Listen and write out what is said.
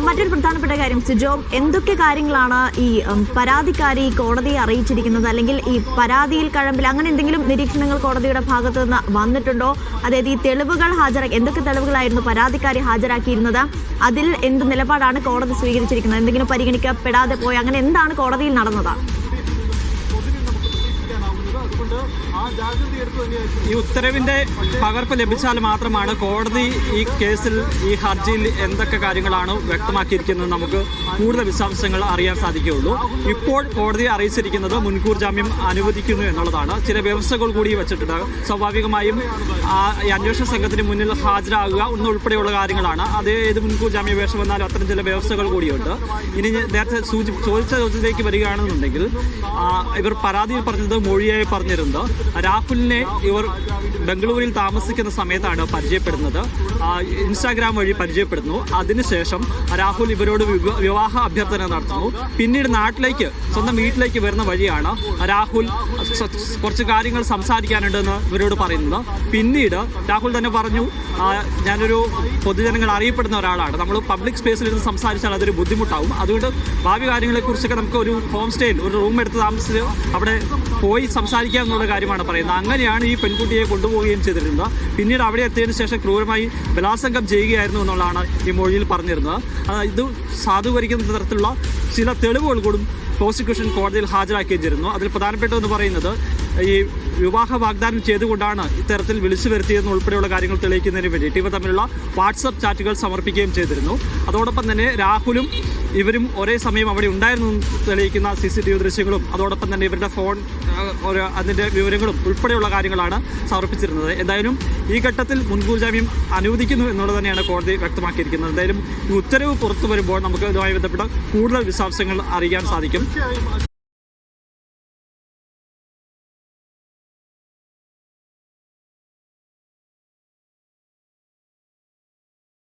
മറ്റൊരു പ്രധാനപ്പെട്ട കാര്യം സിജോ എന്തൊക്കെ കാര്യങ്ങളാണ് ഈ പരാതിക്കാരി കോടതിയെ അറിയിച്ചിരിക്കുന്നത്? അല്ലെങ്കിൽ ഈ പരാതിയിൽ കഴമ്പിൽ അങ്ങനെ എന്തെങ്കിലും നിരീക്ഷണങ്ങൾ കോടതിയുടെ ഭാഗത്ത് നിന്ന് വന്നിട്ടുണ്ടോ? അതായത് ഈ തെളിവുകൾ ഹാജരാക്കി എന്തൊക്കെ തെളിവുകളായിരുന്നു പരാതിക്കാരി ഹാജരാക്കിയിരുന്നത്? അതിൽ എന്ത് നിലപാടാണ് കോടതി സ്വീകരിച്ചിരിക്കുന്നത്? എന്തെങ്കിലും പരിഗണിക്കപ്പെടാതെ പോയി അങ്ങനെ എന്താണ് കോടതിയിൽ നടന്നത്? ഈ ഉത്തരവിന്റെ പകർപ്പ് ലഭിച്ചാൽ മാത്രമാണ് കോടതി ഈ കേസിൽ ഈ ഹർജിയിൽ എന്തൊക്കെ കാര്യങ്ങളാണ് വ്യക്തമാക്കിയിരിക്കുന്നത് നമുക്ക് കൂടുതൽ വിശദാംശങ്ങൾ അറിയാൻ സാധിക്കുകയുള്ളൂ. ഇപ്പോൾ കോടതി അറിയിച്ചിരിക്കുന്നത് മുൻകൂർ ജാമ്യം അനുവദിക്കുന്നു എന്നുള്ളതാണ്. ചില വ്യവസ്ഥകൾ കൂടി വെച്ചിട്ടുണ്ട്. സ്വാഭാവികമായും ആ, അന്വേഷണ സംഘത്തിന് മുന്നിൽ ഹാജരാകുക എന്നുൾപ്പെടെയുള്ള കാര്യങ്ങളാണ്. അതേ ഏത് മുൻകൂർ ജാമ്യാപേക്ഷ വന്നാലും അത്തരം ചില വ്യവസ്ഥകൾ കൂടിയുണ്ട്. ഇനി നേരത്തെ സൂചി ചോദിച്ച ചോദ്യത്തിലേക്ക് വരികയാണെന്നുണ്ടെങ്കിൽ ഇവർ പരാതിയിൽ പറഞ്ഞത് മൊഴിയായി പറഞ്ഞിരുന്നത് രാഹുലിനെ ഇവർ ബംഗളൂരിൽ താമസിക്കുന്ന സമയത്താണ് പരിചയപ്പെടുന്നത്. ഇൻസ്റ്റാഗ്രാം വഴി പരിചയപ്പെടുന്നു. അതിനുശേഷം രാഹുൽ ഇവരോട് വിവാഹ അഭ്യർത്ഥന നടത്തുന്നു. പിന്നീട് നാട്ടിലേക്ക് സ്വന്തം വീട്ടിലേക്ക് വരുന്ന വഴിയാണ് രാഹുൽ കുറച്ച് കാര്യങ്ങൾ സംസാരിക്കാനുണ്ടെന്ന് ഇവരോട് പറയുന്നത്. പിന്നീട് രാഹുൽ തന്നെ പറഞ്ഞു ഞാനൊരു പൊതുജനങ്ങൾ അറിയപ്പെടുന്ന ഒരാളാണ്. നമ്മൾ പബ്ലിക് സ്പേസിൽ ഇരുന്ന് സംസാരിച്ചാൽ അതൊരു ബുദ്ധിമുട്ടാവും. അതുകൊണ്ട് ഭാവി കാര്യങ്ങളെക്കുറിച്ചൊക്കെ നമുക്ക് ഒരു ഹോം സ്റ്റേയിൽ ഒരു റൂം എടുത്ത് താമസിച്ച് അവിടെ പോയി സംസാരിക്കാം എന്നുള്ള കാര്യമാണ് പറയുന്നത്. അങ്ങനെയാണ് ഈ പെൺകുട്ടിയെ കൊണ്ടുപോവുകയും ചെയ്തിരുന്നത്. പിന്നീട് അവിടെ എത്തിയതിനു ശേഷം ക്രൂരമായി ബലാത്സംഗം ചെയ്യുകയായിരുന്നു എന്നുള്ളതാണ് ഈ മൊഴിയിൽ പറഞ്ഞിരുന്നത്. ഇത് സാധൂകരിക്കുന്ന തരത്തിലുള്ള ചില തെളിവുകൾ കൂടും പ്രോസിക്യൂഷൻ കോടതിയിൽ ഹാജരാക്കുകയും ചെയ്തിരുന്നു അതിൽ പ്രധാനപ്പെട്ടതെന്ന് പറയുന്നത് ഈ വിവാഹ വാഗ്ദാനം ചെയ്തുകൊണ്ടാണ് ഇത്തരത്തിൽ വിളിച്ചു വരുത്തിയതെന്ന് ഉൾപ്പെടെയുള്ള കാര്യങ്ങൾ തെളിയിക്കുന്നതിന് വേണ്ടിയിട്ട് ഇവ തമ്മിലുള്ള വാട്സപ്പ് ചാറ്റുകൾ സമർപ്പിക്കുകയും ചെയ്തിരുന്നു. അതോടൊപ്പം തന്നെ രാഹുലും ഇവരും ഒരേ സമയം അവിടെ ഉണ്ടായിരുന്നു തെളിയിക്കുന്ന സി സി ടി വി ദൃശ്യങ്ങളും അതോടൊപ്പം തന്നെ ഇവരുടെ ഫോൺ ഒരു അതിന്റെ വിവരങ്ങളും ഉൾപ്പെടെയുള്ള കാര്യങ്ങളാണ് സമർപ്പിച്ചിരുന്നത്. എന്തായാലും ഈ ഘട്ടത്തിൽ മുൻകൂർ ജാമ്യം അനുവദിക്കുന്നു എന്നുള്ളത് തന്നെയാണ് കോടതി വ്യക്തമാക്കിയിരിക്കുന്നത്. എന്തായാലും ഈ ഉത്തരവ് പുറത്തു വരുമ്പോൾ നമുക്ക് ഇതുമായി ബന്ധപ്പെട്ട കൂടുതൽ വിശദാംശങ്ങൾ അറിയാൻ സാധിക്കും.